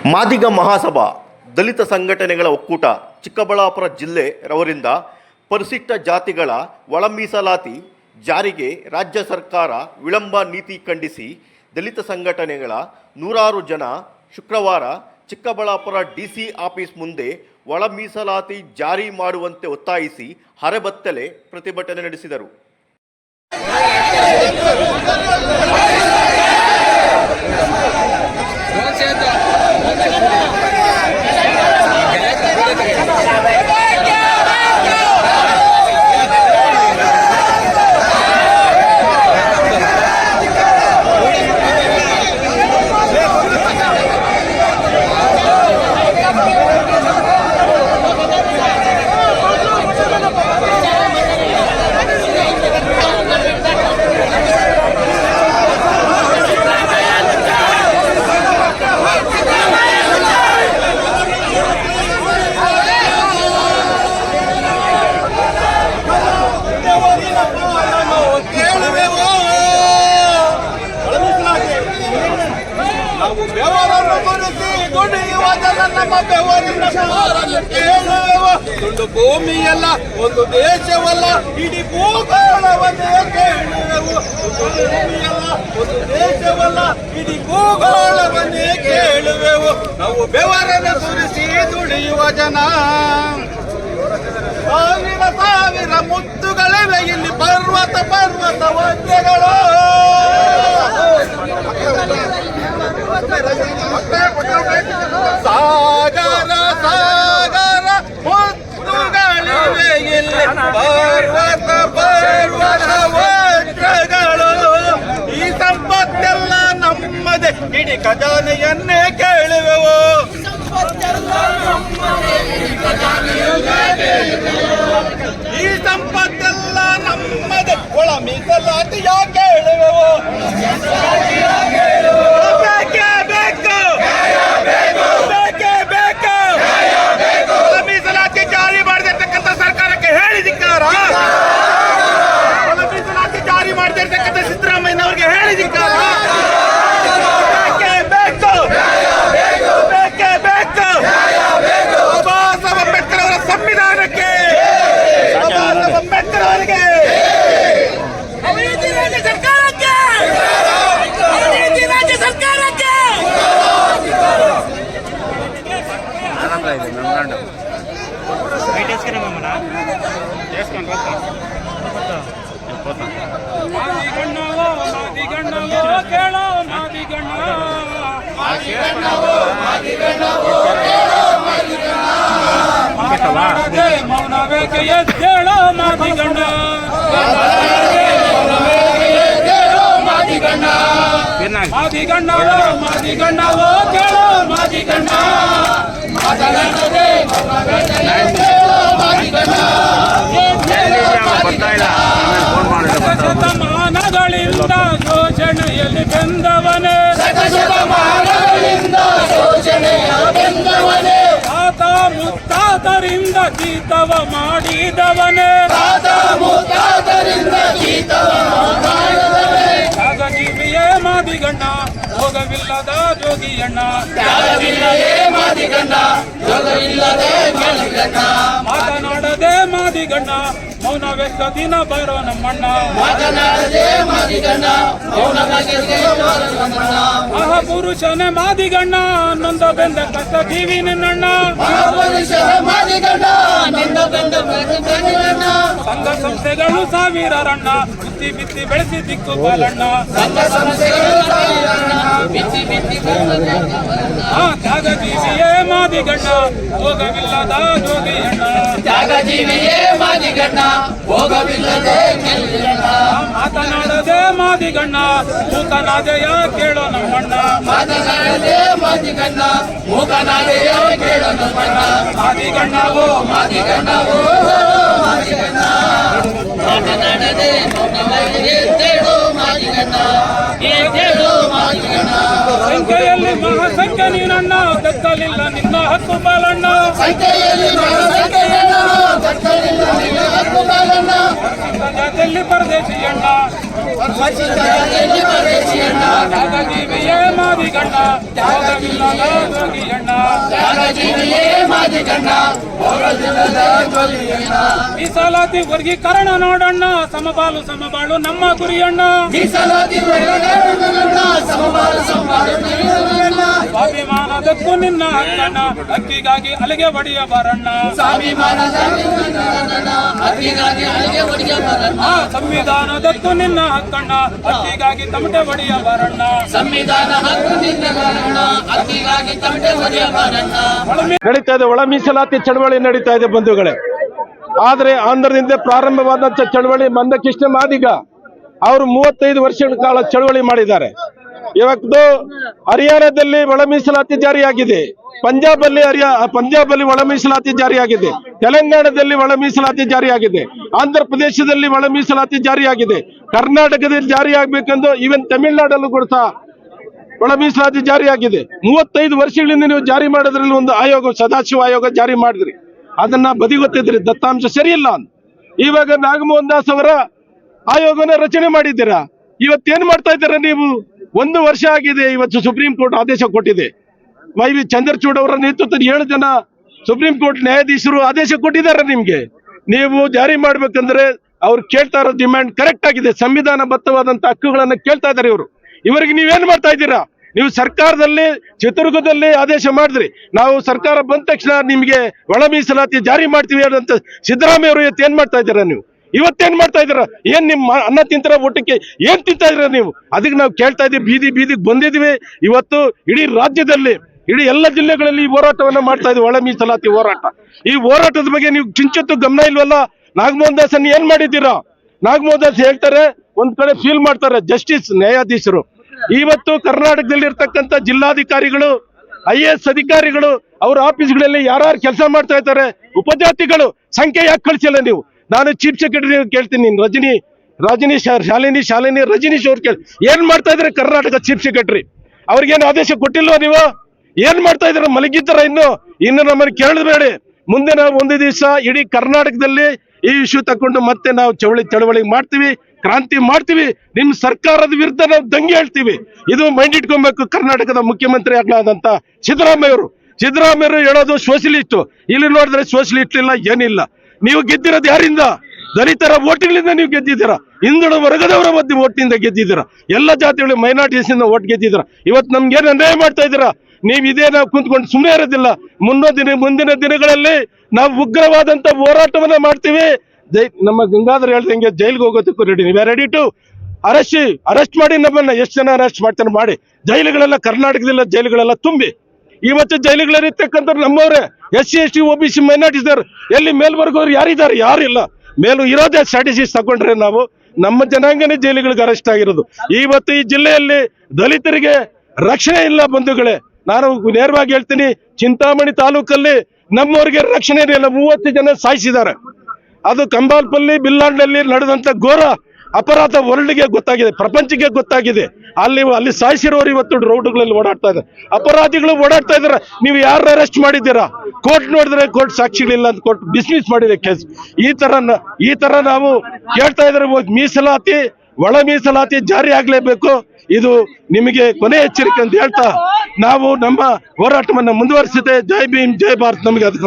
ಮಾದಿಗ ಮಹಾಸಭಾ ದಲಿತ ಸಂಘಟನೆಗಳ ಒಕ್ಕೂಟ ಚಿಕ್ಕಬಳ್ಳಾಪುರ ಜಿಲ್ಲೆ ರವರಿಂದ ಪರಿಶಿಷ್ಟ ಜಾತಿಗಳ ಒಳ ಮೀಸಲಾತಿ ಜಾರಿಗೆ ರಾಜ್ಯ ಸರ್ಕಾರ ವಿಳಂಬ ನೀತಿ ಖಂಡಿಸಿ ದಲಿತ ಸಂಘಟನೆಗಳ ನೂರಾರು ಜನ ಶುಕ್ರವಾರ ಚಿಕ್ಕಬಳ್ಳಾಪುರ ಡಿಸಿ ಆಫೀಸ್ ಮುಂದೆ ಒಳ ಮೀಸಲಾತಿ ಜಾರಿ ಮಾಡುವಂತೆ ಒತ್ತಾಯಿಸಿ ಹರೆಬತ್ತಲೆ ಪ್ರತಿಭಟನೆ ನಡೆಸಿದರು. Thank you. ಬೆವರಿನ ಸಾರನ್ನು ಕೇಳುವೆವು ತುಂಡು ಭೂಮಿಯಲ್ಲ, ಒಂದು ದೇಶವಲ್ಲ, ಇಡೀ ಭೂಗೋಳವನ್ನೇ ಕೇಳುವೆವು ತುಂಡು ಭೂಮಿಯಲ್ಲ, ಒಂದು ದೇಶವಲ್ಲ, ಇಡೀ ಭೂಗೋಳವನ್ನೇ ಕೇಳುವೆವು ನಾವು ಬೆವರನ ಸುರಿಸಿ ದುಡಿಯುವ ಜನ. ಸಾವಿರ ಸಾವಿರ ಮುತ್ತುಗಳಿವೆ, ಇಲ್ಲಿ ಪರ್ವತ ಪರ್ವತ ವಂದ್ಯಗಳು ಸಾಗರ ಸಾಗರ ಮುತ್ತುಗಳಿವೆ ಇಲ್ಲಿ ಪರ್ವತ ಪರ್ವತ ವಜ್ರಗಳು ಈ ಸಂಪತ್ತೆಲ್ಲ ನಮ್ಮದೇ ಇಡೀ ಖಜಾನೆಯನ್ನೇ ಕೇಳುವೆವು? ಈ ಸಂಪತ್ತೆಲ್ಲ ನಮ್ಮದೇ. ಒಳ ಮೀಸಲಾತಿಯ ಯಾಕೆ ಮೌನವೇಕೆ ಎದ್ದೇಳೋ ಮಾದಿಗಣ್ಣ ಮಾದಿಗಣ್ಣವೋ ಓ ಕೇಳೋ ಮಾದಿಗಣ್ಣ ಶತಮಾನಗಳಿಂದ ಗೀತವ ಮಾಡಿದವನೇ. ಮಾದಿ ಮಾದಿಗಣ್ಣ ಭೋಗವಿಲ್ಲದ ಜೋಗಿಯಣ್ಣ. ಮಾತನಾಡದೆ ಮಾದಿಗಣ್ಣ ಮೌನವೆತ್ತ ದಿನ ನಮ್ಮಣ್ಣ ಮಾದಿಗಣ್ಣ ನೊಂದ ಬೆಂದ ಕಷ್ಟ ಜೀವಿ ನಿನ್ನಣ್ಣ. ಸಂಘ ಸಂಸ್ಥೆಗಳು ಬಿತ್ತಿ ಬಿತ್ತಿ ಬೆಳೆಸಿ ದಿಕ್ಕು ಬಾಲಣ್ಣ. ಆ ತ್ಯಾಗಜೀವಿಯೇ ಮಾದಿಗಣ್ಣ ಹೋಗವಿಲ್ಲದ ಜೋಗಿ ಅಣ್ಣ ತ್ಯಾಗ ಜೀವಿಯೇ ಆ ಮಾತನಾಡದೆ ಮಾದಿಗಣ್ಣ ಮೂಕನಾದೆಯ ಕೇಳೋ ನಮ್ಮಣ್ಣ. ಮಾತನಾಡದೆ ಮಾದಿಗಣ್ಣ ಮೂಕನಾದೆಯ ಕೇಳೋ ನಮ್ಮಣ್ಣ. ಮಾದಿಗಣ್ಣವೋ ಮಾದಿಗಣ್ಣವೋ ಮಾದಿಗಣ್ಣ ಮಾತನಾಡದೆ ಎದ್ದೇಳು ಮಾದಿಗಣ್ಣ ಎದ್ದೇಳು ಮಾದಿಗಣ್ಣ ಸಂಖ್ಯೆಯಲ್ಲಿ ಮಹಾಸಂಖ್ಯೆ ನೀನಣ್ಣ ದತ್ತಲಿಲ್ಲ ನಿನ್ನ ಹತ್ತು ಬಾಲಣ್ಣ. ಸಂಖ್ಯೆಯಲ್ಲಿ ಮಹಾಸಂಖ್ಯೆಯನ್ನು ದಕ್ಕಲಿಲ್ಲ ನಿನ್ನ ಹಕ್ಕು ಬಾಲಣ್ಣ ಮಾದಿಗಣ್ಣ ಮೀಸಲಾತಿ ವರ್ಗೀಕರಣ ನೋಡಣ್ಣ. ಸಮಬಾಲು ಸಮಬಾಳು ನಮ್ಮ ಗುರಿಯಣ್ಣ ಮೀಸಲಾತಿ ವರ್ಗೀಕರಣ ಸಮಬಾಳು ಸಮಬಾಳು ನೀಡೋಣ. ಸ್ವಾಭಿಮಾನದಕ್ಕೂ ನಿನ್ನ ಹಕ್ಕಣ್ಣ ಅಕ್ಕಿಗಾಗಿ ಅಲ್ಲಿಗೆ ಬಡಿಯ ಬರಣ್ಣ. ಸಂವಿಧಾನದಕ್ಕೂ ನಿನ್ನ ಹಕ್ಕಣ್ಣ. ಅಕ್ಕಿಗಾಗಿ ತಮಟೆ ಬಡಿಯ ಸಂವಿಧಾನ ಬರಣ್ಣ ಬರಣ್ಣ. ನಡೀತಾ ಇದೆ, ಒಳ ಮೀಸಲಾತಿ ಚಳವಳಿ ನಡೀತಾ ಇದೆ ಬಂಧುಗಳೇ. ಆದ್ರೆ ಆಂಧ್ರದಿಂದ ಪ್ರಾರಂಭವಾದಂತ ಚಳವಳಿ ಮಂದಕೃಷ್ಣ ಮಾದಿಗ, ಅವರು ಮೂವತ್ತೈದು ವರ್ಷಗಳ ಕಾಲ ಚಳವಳಿ ಮಾಡಿದ್ದಾರೆ. ಇವತ್ತು ಹರಿಯಾಣದಲ್ಲಿ ಒಳ ಮೀಸಲಾತಿ ಜಾರಿಯಾಗಿದೆ. ಪಂಜಾಬ್ ಅಲ್ಲಿ ಹರಿಯಾ ಪಂಜಾಬ್ ಅಲ್ಲಿ ಒಳ ಮೀಸಲಾತಿ ಜಾರಿಯಾಗಿದೆ. ತೆಲಂಗಾಣದಲ್ಲಿ ಒಳ ಮೀಸಲಾತಿ ಜಾರಿಯಾಗಿದೆ. ಆಂಧ್ರ ಪ್ರದೇಶದಲ್ಲಿ ಒಳ ಮೀಸಲಾತಿ ಜಾರಿಯಾಗಿದೆ. ಕರ್ನಾಟಕದಲ್ಲಿ ಜಾರಿಯಾಗಬೇಕೆಂದು ಈವನ್ ತಮಿಳುನಾಡಲ್ಲೂ ಕೂಡ ಸಹ ಒಳ ಮೀಸಲಾತಿ ಜಾರಿಯಾಗಿದೆ. ಮೂವತ್ತೈದು ವರ್ಷಗಳಿಂದ ನೀವು ಜಾರಿ ಮಾಡೋದ್ರಲ್ಲಿ ಒಂದು ಆಯೋಗ, ಸದಾಶಿವ ಆಯೋಗ ಜಾರಿ ಮಾಡಿದ್ರಿ. ಅದನ್ನ ಬದಿಗೊತ್ತಿದ್ರಿ. ದತ್ತಾಂಶ ಸರಿಯಿಲ್ಲ ಅಂತ. ಇವಾಗ ನಾಗಮೋಹನ್ ದಾಸ್ ಅವರ ಆಯೋಗನ ರಚನೆ ಮಾಡಿದ್ದೀರಾ? ಇವತ್ತೇನ್ ಮಾಡ್ತಾ ಇದ್ದೀರಾ ನೀವು? ಒಂದು ವರ್ಷ ಆಗಿದೆ, ಇವತ್ತು ಸುಪ್ರೀಂ ಕೋರ್ಟ್ ಆದೇಶ ಕೊಟ್ಟಿದೆ. ವೈ ವಿ ಚಂದ್ರಚೂಡ್ ಅವರ ನೇತೃತ್ವದ ಏಳು ಜನ ಸುಪ್ರೀಂ ಕೋರ್ಟ್ ನ್ಯಾಯಾಧೀಶರು ಆದೇಶ ಕೊಟ್ಟಿದ್ದಾರೆ ನಿಮ್ಗೆ. ನೀವು ಜಾರಿ ಮಾಡ್ಬೇಕಂದ್ರೆ ಅವ್ರು ಕೇಳ್ತಾ ಇರೋ ಡಿಮ್ಯಾಂಡ್ ಕರೆಕ್ಟ್ ಆಗಿದೆ, ಸಂವಿಧಾನಬದ್ಧವಾದಂತ ಹಕ್ಕುಗಳನ್ನ ಕೇಳ್ತಾ ಇದ್ದಾರೆ ಇವರು. ಇವರಿಗೆ ನೀವೇನ್ ಮಾಡ್ತಾ ಇದ್ದೀರಾ? ನೀವು ಸರ್ಕಾರದಲ್ಲಿ ಚಿತ್ರದುರ್ಗದಲ್ಲಿ ಆದೇಶ ಮಾಡಿದ್ರಿ. ನಾವು ಸರ್ಕಾರ ಬಂದ ತಕ್ಷಣ ನಿಮಗೆ ಒಳ ಮೀಸಲಾತಿ ಜಾರಿ ಮಾಡ್ತೀವಿ ಅಂತ ಸಿದ್ದರಾಮಯ್ಯ ಅವರು ಏನ್ ಮಾಡ್ತಾ ಇದ್ದೀರಾ ನೀವು? ಇವತ್ತೇನ್ ಮಾಡ್ತಾ ಇದ್ದೀರಾ? ಏನ್ ನಿಮ್ಮ ಅನ್ನ ತಿಂತರ ಊಟಕ್ಕೆ? ಏನ್ ತಿಂತಾ ಇದ್ದೀರಾ ನೀವು? ಅದಕ್ಕೆ ನಾವು ಕೇಳ್ತಾ ಇದ್ದೀವಿ, ಬೀದಿ ಬೀದಿಗೆ ಬಂದಿದ್ವಿ ಇವತ್ತು ಇಡೀ ರಾಜ್ಯದಲ್ಲಿ, ಇಡೀ ಎಲ್ಲ ಜಿಲ್ಲೆಗಳಲ್ಲಿ ಈ ಹೋರಾಟವನ್ನ ಮಾಡ್ತಾ ಇದ್ದೀವಿ, ಒಳ ಮೀಸಲಾತಿ ಹೋರಾಟ. ಈ ಹೋರಾಟದ ಬಗ್ಗೆ ನೀವು ಚಿಂಚತ್ತು ಗಮನ ಇಲ್ವಲ್ಲ? ನಾಗಮೋಹನ್ ದಾಸನ್ ಏನ್ ಮಾಡಿದ್ದೀರಾ? ನಾಗಮೋಹನ್ ದಾಸ್ ಹೇಳ್ತಾರೆ, ಒಂದ್ ಕಡೆ ಫೀಲ್ ಮಾಡ್ತಾರೆ ಜಸ್ಟಿಸ್ ನ್ಯಾಯಾಧೀಶರು. ಇವತ್ತು ಕರ್ನಾಟಕದಲ್ಲಿ ಇರ್ತಕ್ಕಂಥ ಜಿಲ್ಲಾಧಿಕಾರಿಗಳು, ಐ ಎಸ್ ಅಧಿಕಾರಿಗಳು, ಅವ್ರ ಆಫೀಸ್ಗಳಲ್ಲಿ ಯಾರ್ಯಾರು ಕೆಲಸ ಮಾಡ್ತಾ ಇದ್ದಾರೆ, ಉಪಜಾತಿಗಳು, ಸಂಖ್ಯೆ ಯಾಕೆ ಕಳಿಸಿಲ್ಲ ನೀವು? ನಾನು ಚೀಫ್ ಸೆಕ್ರೆಟರಿ ಕೇಳ್ತೀನಿ ನೀನು, ರಜನಿ ರಜನಿ ಶಾಲಿನಿ ಶಾಲಿನಿ ರಜನೀಶ್ ಅವ್ರು ಕೇಳಿ, ಏನ್ ಮಾಡ್ತಾ ಇದ್ರೆ ಕರ್ನಾಟಕ ಚೀಫ್ ಸೆಕ್ರೆಟರಿ? ಅವ್ರಿಗೇನು ಆದೇಶ ಕೊಟ್ಟಿಲ್ವ ನೀವು? ಏನ್ ಮಾಡ್ತಾ ಇದ್ರೆ ಮಲಗಿದ್ದಾರ ಇನ್ನು? ಇನ್ನು ನಮ್ಮನ್ನು ಕೇಳಬೇಡಿ ಮುಂದೆ ನಾವು ಒಂದು ದಿವಸ ಇಡೀ ಕರ್ನಾಟಕದಲ್ಲಿ ಈ ಇಶ್ಯೂ ತಕೊಂಡು ಮತ್ತೆ ನಾವು ಚವಳಿ ಚಳವಳಿ ಮಾಡ್ತೀವಿ, ಕ್ರಾಂತಿ ಮಾಡ್ತೀವಿ. ನಿಮ್ ಸರ್ಕಾರದ ವಿರುದ್ಧ ನಾವು ದಂಗೆ ಹೇಳ್ತೀವಿ. ಇದು ಮೈಂಡ್ ಇಟ್ಕೊಬೇಕು ಕರ್ನಾಟಕದ ಮುಖ್ಯಮಂತ್ರಿ ಆಗ್ಲಾದಂತ ಸಿದ್ದರಾಮಯ್ಯ ಅವರು ಸಿದ್ದರಾಮಯ್ಯರು ಹೇಳೋದು ಸೋಷಲಿಸ್ಟ್ ಇಲ್ಲಿ ನೋಡಿದ್ರೆ ಸೋಷಲಿಸ್ಟ್ ಇಲ್ಲ ಏನಿಲ್ಲ. ನೀವು ಗೆದ್ದಿರೋದು ಯಾರಿಂದ? ದಲಿತರ ಓಟಿನಿಂದ ನೀವು ಗೆದ್ದಿದ್ದೀರಾ? ಹಿಂದುಳಿದ ವರ್ಗದವರ ಮಧ್ಯೆ ಓಟಿನಿಂದ ಗೆದ್ದಿದ್ದೀರಾ? ಎಲ್ಲ ಜಾತಿಗಳು ಮೈನಾರಿಟೀಸ್ ಇಂದ ಓಟ್ ಗೆದ್ದಿದ್ದೀರಾ? ಇವತ್ತು ನಮ್ಗೇನು ಅನ್ಯಾಯ ಮಾಡ್ತಾ ಇದ್ದೀರಾ? ನೀವು ಇದೇ ನಾವು ಕುಂತ್ಕೊಂಡು ಸುಮ್ಮನೆ ಇರೋದಿಲ್ಲ. ಮುನ್ನೋ ದಿನ, ಮುಂದಿನ ದಿನಗಳಲ್ಲಿ ನಾವು ಉಗ್ರವಾದಂತ ಹೋರಾಟವನ್ನ ಮಾಡ್ತೀವಿ. ಜೈ, ನಮ್ಮ ಗಂಗಾಧರ್ ಹೇಳ್ದಂಗೆ ಜೈಲಿಗೆ ಹೋಗೋದಕ್ಕೂ ರೆಡಿ ನೀವೇ ರೆಡಿ ಟು ಅರೆಸ್ಟ್ ಅರೆಸ್ಟ್ ಮಾಡಿ ನಮ್ಮನ್ನ. ಎಷ್ಟು ಜನ ಅರೆಸ್ಟ್ ಮಾಡ್ತಾರೆ ಮಾಡಿ. ಜೈಲುಗಳೆಲ್ಲ ಕರ್ನಾಟಕದಲ್ಲ ಜೈಲುಗಳೆಲ್ಲ ತುಂಬಿ. ಇವತ್ತು ಜೈಲುಗಳಲ್ಲಿರ್ತಕ್ಕಂಥ ನಮ್ಮವ್ರೆ S C S T O B C ಮೈನಾರಿಟಿದವ್ರು ಎಲ್ಲಿ ಮೇಲ್ವರ್ಗವ್ರು ಯಾರಿದ್ದಾರೆ? ಯಾರಿಲ್ಲ ಮೇಲೂ ಇರೋದೇ ಸ್ಟ್ರಾಟಜಿಸ್ ತಗೊಂಡ್ರೆ ನಾವು ನಮ್ಮ ಜನಾಂಗನೇ ಜೈಲುಗಳಿಗೆ ಅರೆಸ್ಟ್ ಆಗಿರೋದು. ಇವತ್ತು ಈ ಜಿಲ್ಲೆಯಲ್ಲಿ ದಲಿತರಿಗೆ ರಕ್ಷಣೆ ಇಲ್ಲ ಬಂಧುಗಳೇ. ನಾನು ನೇರವಾಗಿ ಹೇಳ್ತೀನಿ, ಚಿಂತಾಮಣಿ ತಾಲೂಕಲ್ಲಿ ನಮ್ಮವ್ರಿಗೆ ರಕ್ಷಣೆ ಇಲ್ಲ. ಮೂವತ್ತು ಜನ ಸಾಯಿಸಿದ್ದಾರೆ. ಅದು ಕಂಬಾಲ್ಪಲ್ಲಿ ಬಿಲ್ಲಾಂಡಲ್ಲಿ ನಡೆದಂತ ಘೋರ ಅಪರಾಧ ವರ್ಲ್ಡ್ಗೆ ಗೊತ್ತಾಗಿದೆ, ಪ್ರಪಂಚಕ್ಕೆ ಗೊತ್ತಾಗಿದೆ. ಅಲ್ಲಿ ಅಲ್ಲಿ ಸಾಯಿಸಿರೋರು ಇವತ್ತು ರೋಡ್ಗಳಲ್ಲಿ ಓಡಾಡ್ತಾ ಇದ್ದಾರೆ. ಅಪರಾಧಿಗಳು ಓಡಾಡ್ತಾ ಇದಾರೆ ನೀವು ಯಾರು ಅರೆಸ್ಟ್ ಮಾಡಿದ್ದೀರಾ? ಕೋರ್ಟ್ ನೋಡಿದ್ರೆ ಕೋರ್ಟ್ ಸಾಕ್ಷಿಗಳಿಲ್ಲ ಅಂತ ಕೋರ್ಟ್ ಡಿಸ್ಮಿಸ್ ಮಾಡಿದೆ ಕೇಸ್ ಈ ತರ ಈ ತರ ನಾವು ಕೇಳ್ತಾ ಇದ್ರೆ ಮೀಸಲಾತಿ, ಒಳ ಮೀಸಲಾತಿ ಜಾರಿ ಆಗ್ಲೇಬೇಕು. ಇದು ನಿಮಗೆ ಕೊನೆ ಎಚ್ಚರಿಕೆ ಅಂತ ಹೇಳ್ತಾ ನಾವು ನಮ್ಮ ಹೋರಾಟವನ್ನು ಮುಂದುವರಿಸಿದೆ ಜೈ ಭೀಮ್, ಜೈ ಭಾರತ್. ನಮಗೆ ಅದಕ್ಕೆ